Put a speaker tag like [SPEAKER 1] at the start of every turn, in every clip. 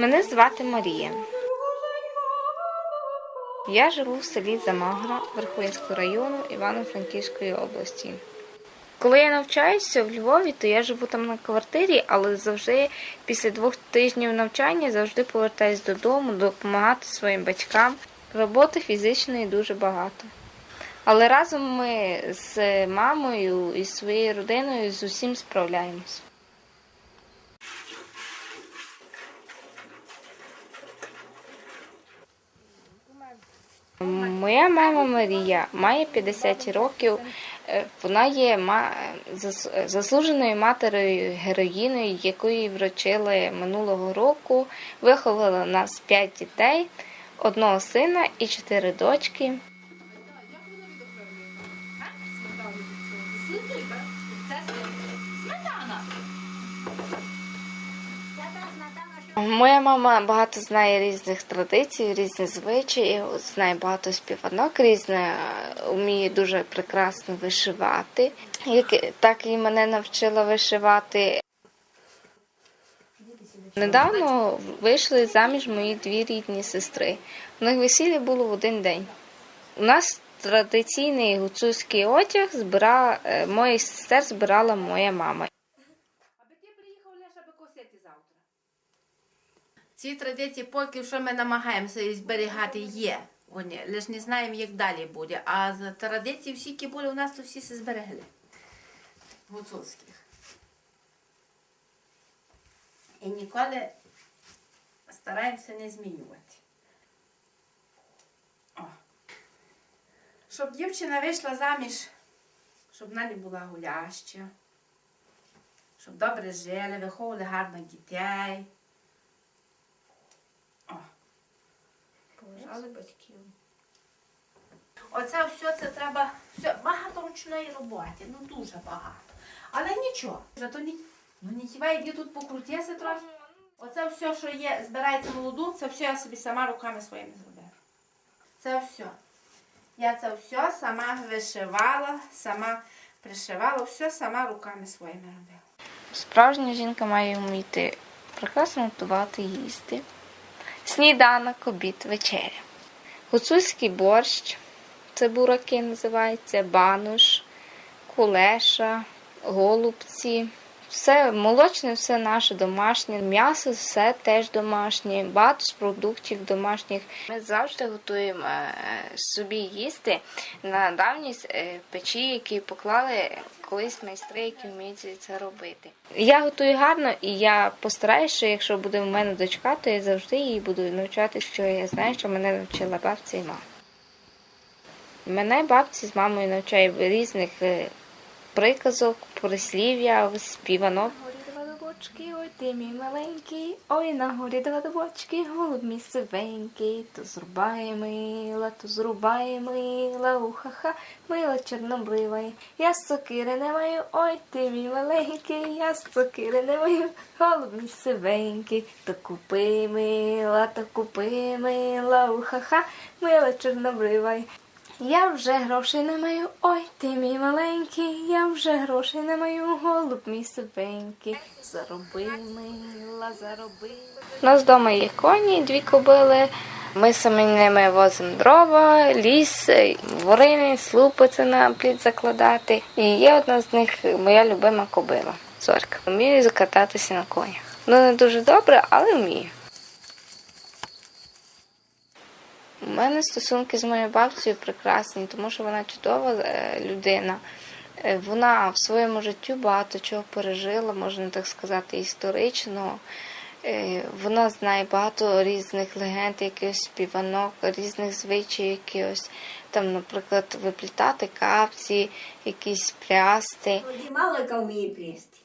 [SPEAKER 1] Мене звати Марія. Я живу в селі Замагра Верховинського району Івано-Франківської області. Коли я навчаюся в Львові, то я живу там на квартирі, але завжди після двох тижнів навчання завжди повертаюсь додому допомагати своїм батькам. Роботи фізичної дуже багато. Але разом ми з мамою і своєю родиною з усім справляємось. Моя мама Марія має 50 років. Е, Вона є заслуженою матерою героїною, якої вручили минулого року. Виховала нас 5 дітей, одного сина і 4 дочки. Моя мама багато знає різних традицій, різних звичаїв, знає багато співанок різне, вміє дуже прекрасно вишивати. Так і мене навчила вишивати. Недавно вийшли заміж мої дві рідні сестри. У них весілля було в один день. У нас традиційний гуцульський одяг збира е, моїх сестер збирала моя мама.
[SPEAKER 2] Ці традиції, поки що ми намагаємося зберігати, є. Вони, лише не знаємо, як далі буде. А з традиції всі, які були у нас, то всі зберегли. Гуцульських. І ніколи стараємося не змінювати. О. Щоб дівчина вийшла заміж, щоб вона не була гуляща щоб добре жили, виховували гарно дітей. О. Поважали батьків. Оце все це треба. Все, багато ручної роботи, ну дуже багато. Але нічого. Зато ні, ну не хіба йди тут покрутися трохи. Оце все, що є, збирається молоду, це все я собі сама руками своїми зробила. Це все. Я це все сама вишивала, сама пришивала, все сама руками своїми робила.
[SPEAKER 1] Справжня жінка має вміти прекрасно готувати їсти. Сніданок, обід, вечеря. Гуцульський борщ, це бураки називається, бануш, кулеша, голубці. Все молочне, все наше домашнє, м'ясо, все теж домашнє, багато з продуктів домашніх. Ми завжди готуємо е, собі їсти на давній е, печі, які поклали колись майстри, які вміють це робити. Я готую гарно, і я постараюся, що якщо буде в мене дочка, то я завжди її буду навчати, що я знаю, що мене навчила бабця і мама. Мене бабці з мамою навчають різних е, приказок, прислів'я, співанок. Горі два дубочки, ой ти мій маленький, ой на горі два дубочки, голуб мій сивенький, то зрубає мила, то зрубає мила, уха-ха, мила чорнобрива. Я сокири не маю, ой ти мій маленький, я сокири не маю, голуб мій сивенький, то купи мила, то купи мила, уха-ха, мила чорнобрива. Я вже грошей не маю, ой ти мій маленький, вже грошей не маю, голуб мій сивенький. Зароби, мила, зароби. У нас вдома є коні, дві кобили. Ми самі ними возимо дрова, ліс, ворини, слупиці на плід закладати. І є одна з них моя любима кобила. Зорька. Вмію закататися на конях. Ну не дуже добре, але вмію. У мене стосунки з моєю бабцею прекрасні, тому що вона чудова е, людина. Е, Вона в своєму житті багато чого пережила, можна так сказати, історично. Е, Вона знає багато різних легенд, якихось співанок, різних звичаїв, якихось там, наприклад, виплітати капці, якісь плясти.
[SPEAKER 3] Тоді мало яка вміє плісти.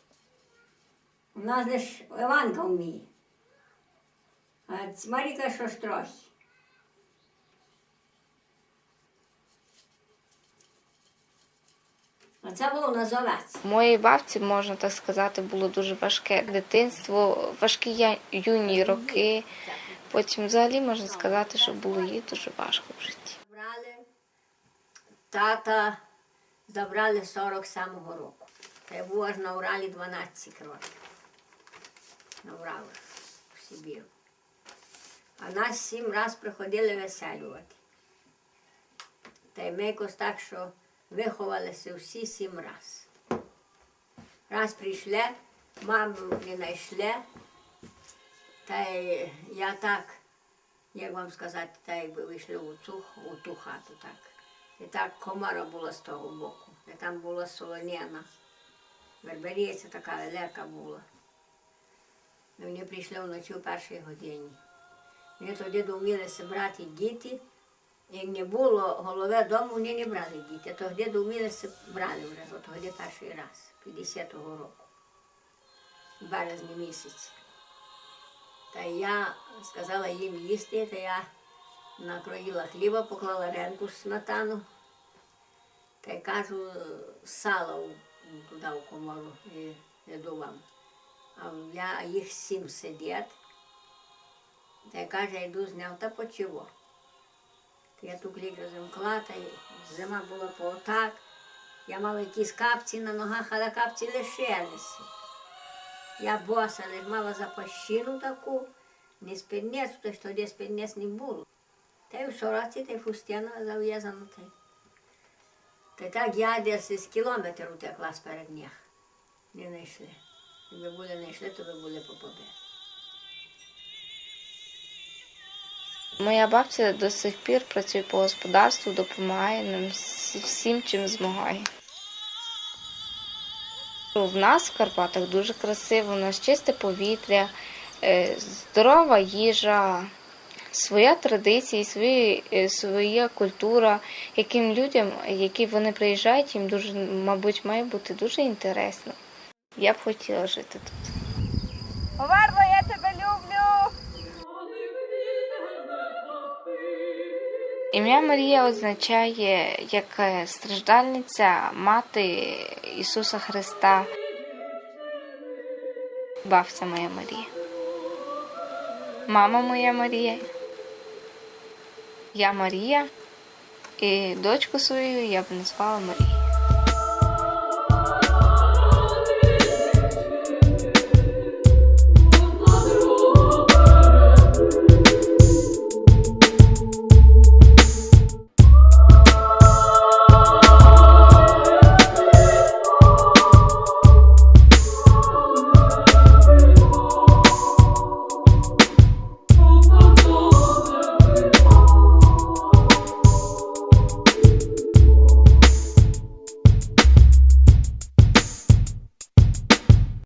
[SPEAKER 3] У нас лише Іванка вміє. А Маріка що ж трохи. А це було на золець.
[SPEAKER 1] У моєї бабці, можна так сказати, було дуже важке дитинство, важкі юні роки. Потім взагалі можна сказати, що було їй дуже важко в житті.
[SPEAKER 3] Забрали тата, забрали 47-го року. Та я був аж на Уралі 12 років. На Уралах в Сибіру. А нас сім раз приходили веселювати. Та й ми якось так, що виховалися всі сім раз. Раз прийшли, маму не знайшли, та й я так, як вам сказати, та якби вийшли у ту, у ту хату так. І так комара була з того боку, і там була солоняна. Верберіється така велика була. Вони прийшли вночі о першій годині. Вони тоді довмілися брати діти. Як не було голови дому, вони не брали діти. Тоді довмілися брали вже, от тоді перший раз, 50-го року, в березні місяці. Та я сказала їм їсти, та я накроїла хліба, поклала ренку з сметану. Та й кажу, сало туди в комору йду вам. А я, їх сім сидять. Та й каже, йду зняв та почого. Я ту клік розімкла, та зима була поотак. Я мала якісь капці на ногах, але капці лишилися. Я боса лиш мала запащину таку, не спіднець, то ж тоді спіднець не було. Та й у сороці, та й фустяна зав'язана. Та так я десь з кілометр утекла з передніх. Не знайшли. Якби були знайшли, то би були попобили.
[SPEAKER 1] Моя бабця до сих пір працює по господарству, допомагає нам всім, чим змагає. В нас в Карпатах дуже красиво, у нас чисте повітря, е, здорова їжа, своя традиція, свої, е, своя культура, яким людям, які вони приїжджають, їм дуже, мабуть, має бути дуже інтересно. Я б хотіла жити тут. Ім'я Марія означає як е, страждальниця, мати Ісуса Христа. Бабця моя Марія. Мама моя Марія. Я Марія. І дочку свою я б назвала Марія.